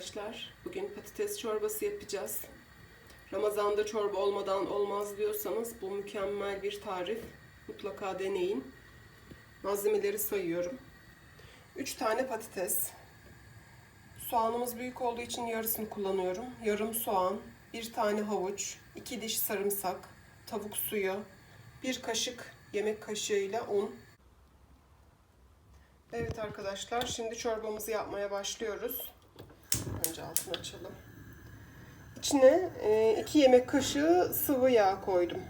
arkadaşlar. Bugün patates çorbası yapacağız. Ramazanda çorba olmadan olmaz diyorsanız bu mükemmel bir tarif. Mutlaka deneyin. Malzemeleri sayıyorum. 3 tane patates. Soğanımız büyük olduğu için yarısını kullanıyorum. Yarım soğan, bir tane havuç, 2 diş sarımsak, tavuk suyu, bir kaşık yemek kaşığıyla un, Evet arkadaşlar, şimdi çorbamızı yapmaya başlıyoruz. Altını açalım. İçine 2 yemek kaşığı sıvı yağ koydum.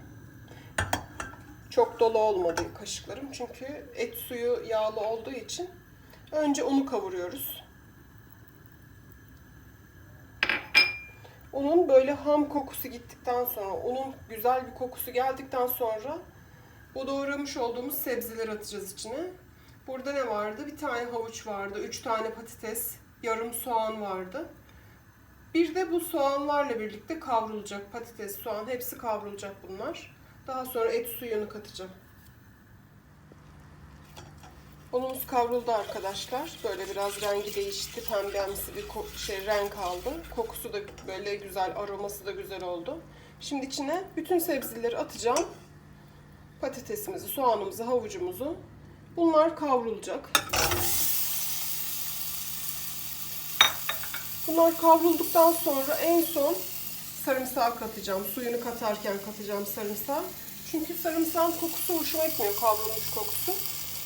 Çok dolu olmadı kaşıklarım çünkü et suyu yağlı olduğu için önce unu kavuruyoruz. Unun böyle ham kokusu gittikten sonra, unun güzel bir kokusu geldikten sonra bu doğramış olduğumuz sebzeleri atacağız içine. Burada ne vardı? Bir tane havuç vardı, üç tane patates, yarım soğan vardı. Bir de bu soğanlarla birlikte kavrulacak patates, soğan hepsi kavrulacak bunlar. Daha sonra et suyunu katacağım. Unumuz kavruldu arkadaşlar. Böyle biraz rengi değişti. Pembemsi bir şey renk aldı. Kokusu da böyle güzel, aroması da güzel oldu. Şimdi içine bütün sebzeleri atacağım. Patatesimizi, soğanımızı, havucumuzu Bunlar kavrulacak. Bunlar kavrulduktan sonra en son sarımsağı katacağım. Suyunu katarken katacağım sarımsağı. Çünkü sarımsağın kokusu hoşuma gitmiyor kavrulmuş kokusu.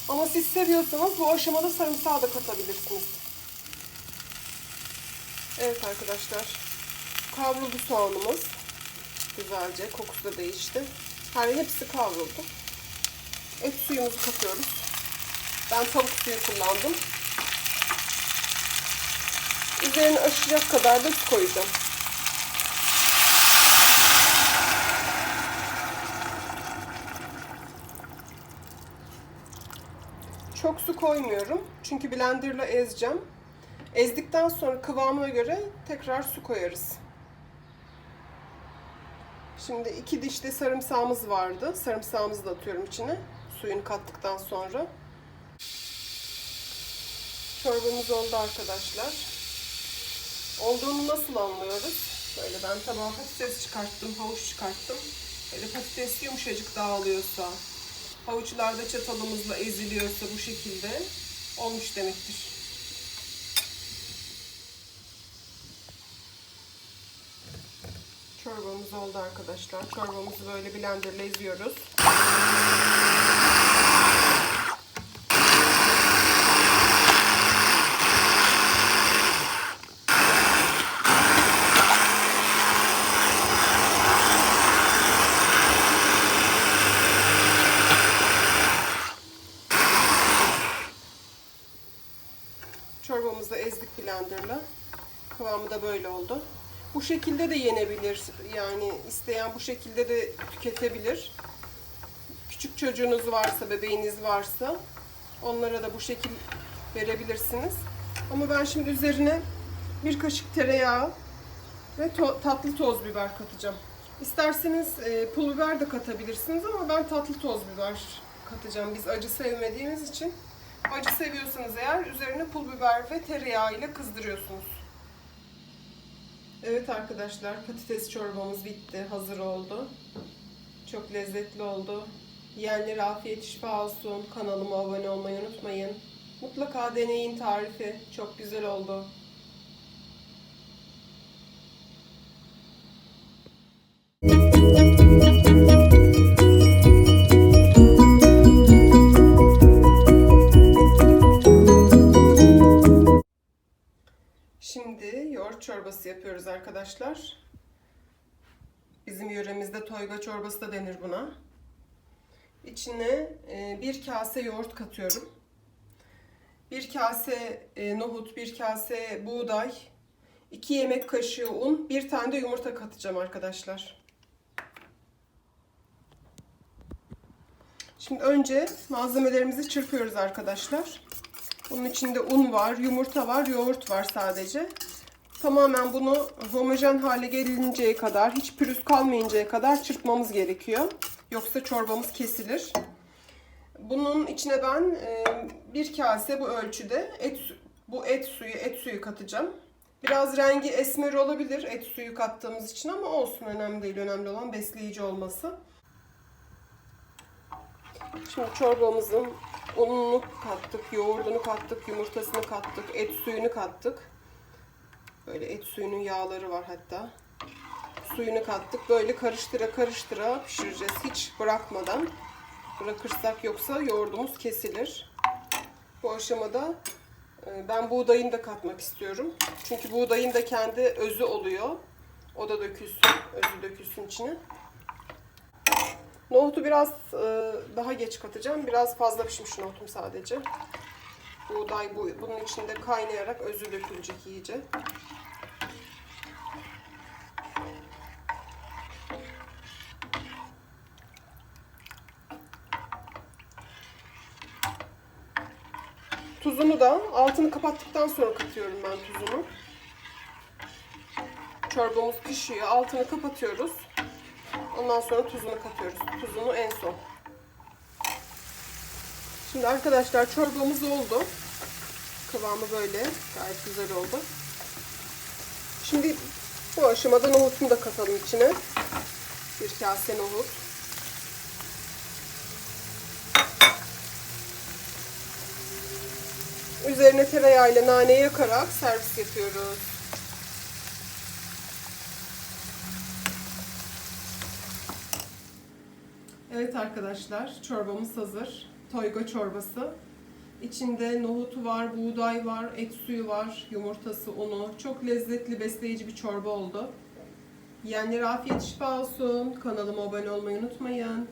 Ama siz seviyorsanız bu aşamada sarımsağı da katabilirsiniz. Evet arkadaşlar. Kavruldu soğanımız. Güzelce kokusu da değişti. Her hepsi kavruldu. Et suyumuzu katıyoruz. Ben tavuk suyu kullandım. Üzerine aşacak kadar da su koyacağım. Çok su koymuyorum. Çünkü blenderla ezeceğim. Ezdikten sonra kıvamına göre tekrar su koyarız. Şimdi iki dişli sarımsağımız vardı. Sarımsağımızı da atıyorum içine. Suyunu kattıktan sonra. Çorbamız oldu arkadaşlar. Olduğunu nasıl anlıyoruz? Böyle ben tabağa patates çıkarttım, havuç çıkarttım. Böyle patates yumuşacık dağılıyorsa, havuçlarda çatalımızla eziliyorsa bu şekilde olmuş demektir. Çorbamız oldu arkadaşlar. Çorbamızı böyle blenderla eziyoruz. Çorbamızı ezdik blenderla. Kıvamı da böyle oldu. Bu şekilde de yenebilir. Yani isteyen bu şekilde de tüketebilir. Küçük çocuğunuz varsa, bebeğiniz varsa onlara da bu şekil verebilirsiniz. Ama ben şimdi üzerine bir kaşık tereyağı ve to tatlı toz biber katacağım. İsterseniz e, pul biber de katabilirsiniz ama ben tatlı toz biber katacağım. Biz acı sevmediğimiz için acı seviyorsanız eğer üzerine pul biber ve tereyağı ile kızdırıyorsunuz. Evet arkadaşlar patates çorbamız bitti. Hazır oldu. Çok lezzetli oldu. Yiyenlere afiyet şifa olsun. Kanalıma abone olmayı unutmayın. Mutlaka deneyin tarifi. Çok güzel oldu. Yoğurt çorbası yapıyoruz arkadaşlar. Bizim yöremizde toyga çorbası da denir buna. İçine e, bir kase yoğurt katıyorum. Bir kase e, nohut, bir kase buğday, iki yemek kaşığı un, bir tane de yumurta katacağım arkadaşlar. Şimdi önce malzemelerimizi çırpıyoruz arkadaşlar. Bunun içinde un var, yumurta var, yoğurt var sadece. Tamamen bunu homojen hale gelinceye kadar, hiç pürüz kalmayıncaya kadar çırpmamız gerekiyor. Yoksa çorbamız kesilir. Bunun içine ben e, bir kase bu ölçüde et bu et suyu, et suyu katacağım. Biraz rengi esmer olabilir et suyu kattığımız için ama olsun önemli değil. Önemli olan besleyici olması. Şimdi çorbamızın ununu kattık, yoğurdunu kattık, yumurtasını kattık, et suyunu kattık. Böyle et suyunun yağları var hatta. Suyunu kattık. Böyle karıştıra karıştıra pişireceğiz hiç bırakmadan. Bırakırsak yoksa yoğurdumuz kesilir. Bu aşamada e, ben buğdayını da katmak istiyorum. Çünkü buğdayın da kendi özü oluyor. O da dökülsün, özü dökülsün içine. Nohutu biraz e, daha geç katacağım. Biraz fazla pişmiş nohutum sadece. Buğday bu, bunun içinde kaynayarak özü dökülecek iyice. Tuzunu da altını kapattıktan sonra katıyorum ben tuzunu. Çorbamız pişiyor. Altını kapatıyoruz. Ondan sonra tuzunu katıyoruz. Tuzunu en son. Şimdi arkadaşlar çorbamız oldu. Kıvamı böyle. Gayet güzel oldu. Şimdi bu aşamada nohutunu da katalım içine. Bir kase nohut. Üzerine tereyağıyla nane yakarak servis yapıyoruz. Evet arkadaşlar, çorbamız hazır. Toyga çorbası. İçinde nohutu var, buğday var, et suyu var, yumurtası, unu. Çok lezzetli, besleyici bir çorba oldu. Yiyenlere afiyet şifa olsun. Kanalıma abone olmayı unutmayın.